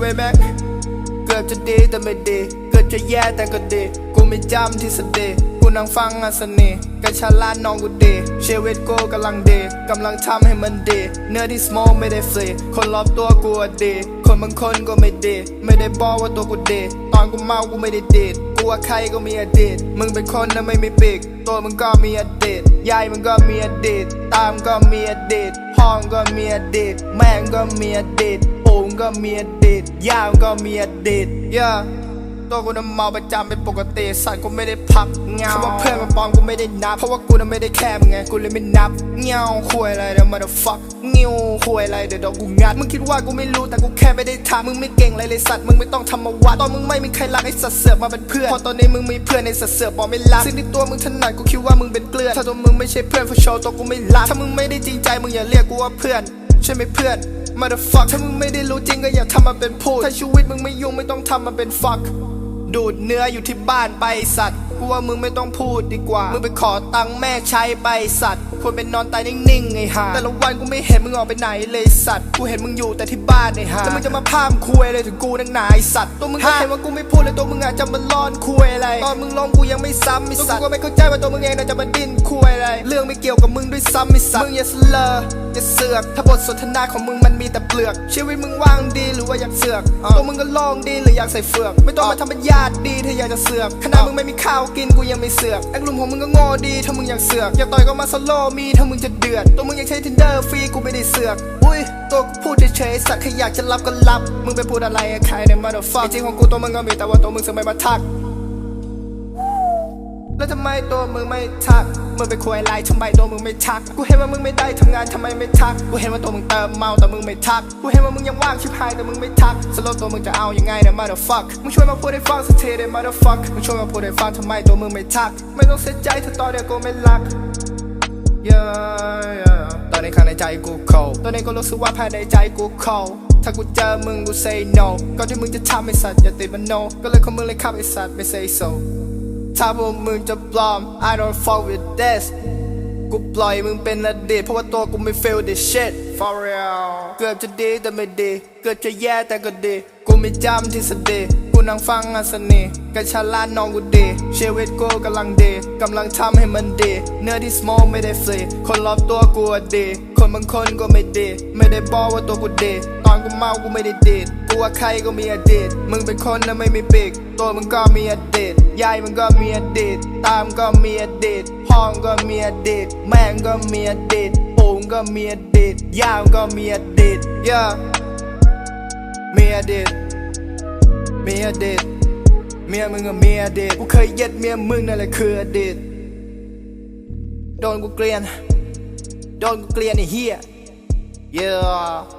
เวแม็กเกือบจะดีแต่ไม่ดี เกือบจะแย่แต่ก็ดี กูไม่จำที่สเดกูนั่งฟังอัศนีกัญชาลาดน้องกูดีชีวิตกูกำลังดีกำลังทำให้มันดี เนื้อที่สมองไม่ได้ฟรีคนรอบตัวกูดี คนบางคนก็ไม่ดี ไม่ได้บอกว่าตัวกูดีตอนกูเมากูไม่ได้ดีดกูว่าใครก็มีอดีตมึงเป็นคนนะไม่มีปีกตัวมึงก็มีอดีต ยายมันก็มีอดีต ตามก็มีอดีต พ่อก็มีอดีต แม่ก็มีอดีตปู่งก็มีอดีตย่ามึงก็มีอดีต yeah ตัวกูน่ะเมาประจำเป็นปกติสัตว์กูไม่ได้พักเงาคำว่าเพื่อนมาปลอมกูไม่ได้นับ เพราะว่ากูน่ะไม่ได้แค่มึงไงกูเลยไม่นับเงาคุยอะไรเดี๋ยว motherfuck งิวคุยอะไรเดี๋ยวดนกูงัดมึงคิดว่ากูไม่รู้แต่กูแค่ไม่ได้ทำมึงไม่เก่งอะไรเลยสัตว์มึงไม่ต้องทำมาวัดตอนมึงไม่มีใครรักไอ้สัตว์เสือกมาเป็นเพื่อนพอตอนนี้มึงมีเพื่อนในสัตว์เสือกบอกไม่รักสิ่งที่ตัวมึงถนัดกูคิดว่ามึงเป็นเกลือถ้าตัวมึงไม่ใช่เพื่อน for sure ตัวกูไม่รักถ้ามึงไม่ได้จริงใจมึงอย่าเรียกกูว่าเพื่อนใช่ไหมเพื่อน motherfuck ถ้ามึงไม่ได้รู้จริงก็อย่าทำมาเป็นพูดถ้าชีวิตมึงไม่ยุ่งไม่ต้องทำมาเป็น fuck ดูดเนื้ออยู่ที่บ้านไปสัตว์กูว่ามึงไม่ต้องพูดดีกว่า มึงไปขอตังค์แม่ใช้ไปสัตว์ควรเป็นนอนตายนิ่งๆไอ้ห่าแต่ละวันกูไม่เห็นมึงออกไปไหนเลยสัตว์กูเห็นมึงอยู่แต่ที่บ้านไอ้ห่าแล้วมึงจะมาพามคุยอะไรถึงกูนักหนาไอ้สัตว์ตัวมึงก็เห็นว่ากูไม่พูดเลยตัวมึงอาจจะมาล้อนคุยอะไรตอนมึงลงกูยังไม่ซ้ำไอ้สัตว์กูก็ไม่เข้าใจว่าตัวมึงเองน่าจะมาดิ้นคุยอะไรเรื่องไม่เกี่ยวกับมึงด้วยซ้ำไอ้สัตว์มึงอย่าเสลอ อย่าเสือก ถ้าบทสนทนาของมึงมันมีแต่เปลือก ชีวิตมึงว่างดีหรือว่าอยากเสือก ตัวมึงก็ลองดีหรืออยากใส่เฟือก ไม่ต้องมาทำเป็นญาติดีถ้าอยากจะเสือกขนาดมึงไม่มีข้าวกินกูยังไม่เสือกแอคลุมของมึงก็โง่ดีถ้ามึงอยากเสือกอยากต่อยก็มาสโลมีถ้ามึงจะเดือด ตัวมึงอยากใช้ทินเดอร์ฟรีกูไม่ได้เสือก อุ้ยตัวกูพูดเฉยๆสักแค่อยากจะรับก็รับ มึงไปพูดอะไรกับใครในมาเดอร์ฟักจริงๆของกูตัวมึงก็มีแต่ว่าตัวมึงสมัยมาทัก แล้วทำไมตัวมึงไม่ทัก มึงไปคุยอะไรทำไมตัวมึงไม่ทัก กูเห็นว่ามึงไม่ได้ทำงานทำไมไม่ทัก กูเห็นว่าตัวมึงเติมเมาแต่มึงไม่ทัก กูเห็นว่ามึงยังว่างชิบหายแต่มึงไม่ทักสรุปตัวมึงจะเอายังไงเนี่ย motherfuck มึงช่วยมาพูดให้ฟังสักทีเด้ motherfuck มึงช่วยมาพูดให้ฟังทำไมตัวมึงไม่ทัก ไม่ต้องเสียใจถ้าตอนเดียวกูไม่รัก yeah, yeah. ตอนนี้ข้างในใจกูโคตอนนี้ก็รู้สึกว่าภายในใจกูโคถ้ากูเจอมึงกู say no ก่อนที่มึงจะทำไอ้สัตว์อย่าติดมัน no ก็เลยของมึงเลยขับไอ้สัตว์ไม่ say so ถ้าพวกมึงจะปลอม I don't fuck with this กูปล่อยมึงเป็นอดีตเพราะว่าตัวกูไม่ feel this shit for real เกือบจะดีแต่ไม่ดี เกือบจะแย่แต่ก็ดี กูไม่จำที่สเดกูนั่งฟังอัศนีกัญชาลาดน้องกูดี ชีวิตกูกำลังดี กำลังทำให้มันดี เนื้อที่สมองไม่ได้ฟรี คนรอบตัวกูอะดี คนบางคนก็ไม่ดี ไม่ได้บอกว่าตัวกูดี ตอนกูเมากูไม่ได้ดีดกูว่าใครก็มีอดีต มึงเป็นคนนะไม่มีปีก ตัวมึงก็มีอดีตยายมึงก็มีอดีต ตามก็มีอดีต พ่อมึงก็มีอดีต แม่งก็มีอดีต ปู่มึงก็มีอดีต ย่ามึงก็มีอดีต yeah มีอดีต มีอดีต เมียมึงก็มีอดีต กูเคยเย็ดเมียมึงนั่นแหละคืออดีต โดนกูเกลียน Don't clean here. Yeah.